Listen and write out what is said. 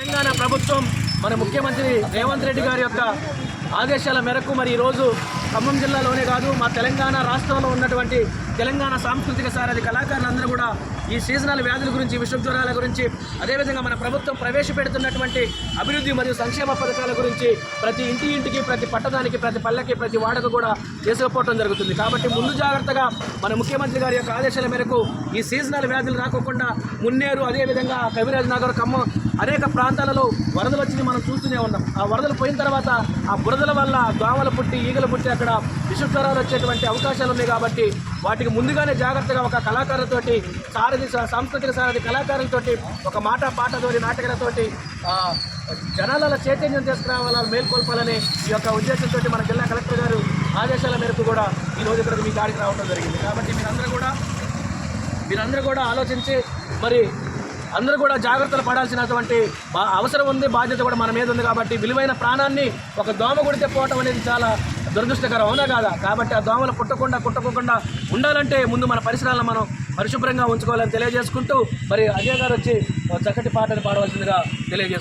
తెలంగాణ ప్రభుత్వం మన ముఖ్యమంత్రి రేవంత్ రెడ్డి గారి యొక్క ఆదేశాల మేరకు మరి ఈరోజు ఖమ్మం జిల్లాలోనే కాదు మా తెలంగాణ రాష్ట్రంలో ఉన్నటువంటి తెలంగాణ సాంస్కృతిక సారథి కళాకారులందరూ కూడా ఈ సీజనల్ వ్యాధుల గురించి విష జ్వరాల గురించి అదేవిధంగా మన ప్రభుత్వం ప్రవేశపెడుతున్నటువంటి అభివృద్ధి మరియు సంక్షేమ పథకాల గురించి ప్రతి ఇంటి ఇంటికి ప్రతి పట్టణానికి ప్రతి పల్లెకి ప్రతి వాడకు కూడా చేసుకుపోవడం జరుగుతుంది. కాబట్టి ముందు జాగ్రత్తగా మన ముఖ్యమంత్రి గారి యొక్క ఆదేశాల మేరకు ఈ సీజనల్ వ్యాధులు రాకోకుండా మున్నేరు అదేవిధంగా కవిరాజ్ నగర్ ఖమ్మం అనేక ప్రాంతాలలో వరదలు వచ్చి మనం చూస్తూనే ఉన్నాం. ఆ వరదలు పోయిన తర్వాత ఆ బురదల వల్ల దోమలు పుట్టి ఈగలు పుట్టి అక్కడ విషజ్వరాలు వచ్చేటువంటి అవకాశాలు ఉన్నాయి కాబట్టి వాటికి ముందుగానే జాగ్రత్తగా ఒక కళాకారులతోటి సారథి సాంస్కృతిక సారథి కళాకారులతోటి ఒక మాట పాటతోటి నాటకాలతోటి జనాలలో చైతన్యం తీసుకురావాలని మేల్కొల్పాలని ఈ యొక్క ఉద్దేశంతో మన జిల్లా కలెక్టర్ గారు ఆదేశాల మేరకు కూడా ఈ రోజు ఇక్కడికి మీ దాడికి రావడం జరిగింది. కాబట్టి మీరందరూ కూడా మీరందరూ కూడా ఆలోచించి మరి అందరూ కూడా జాగ్రత్తలు పడాల్సినటువంటి అవసరం ఉంది బాధ్యత కూడా మన మీద ఉంది కాబట్టి విలువైన ప్రాణాన్ని ఒక దోమ కొడితే పోవటం అనేది చాలా దురదృష్టకరం అవునా కాదా? కాబట్టి ఆ దోమలు పుట్టకుండా కుట్టకుండా ఉండాలంటే ముందు మన పరిసరాలను మనం పరిశుభ్రంగా ఉంచుకోవాలని తెలియజేసుకుంటూ మరి అజయ్ గారు వచ్చి చక్కటి పాటను పాడవలసిందిగా తెలియజేసుకుంటారు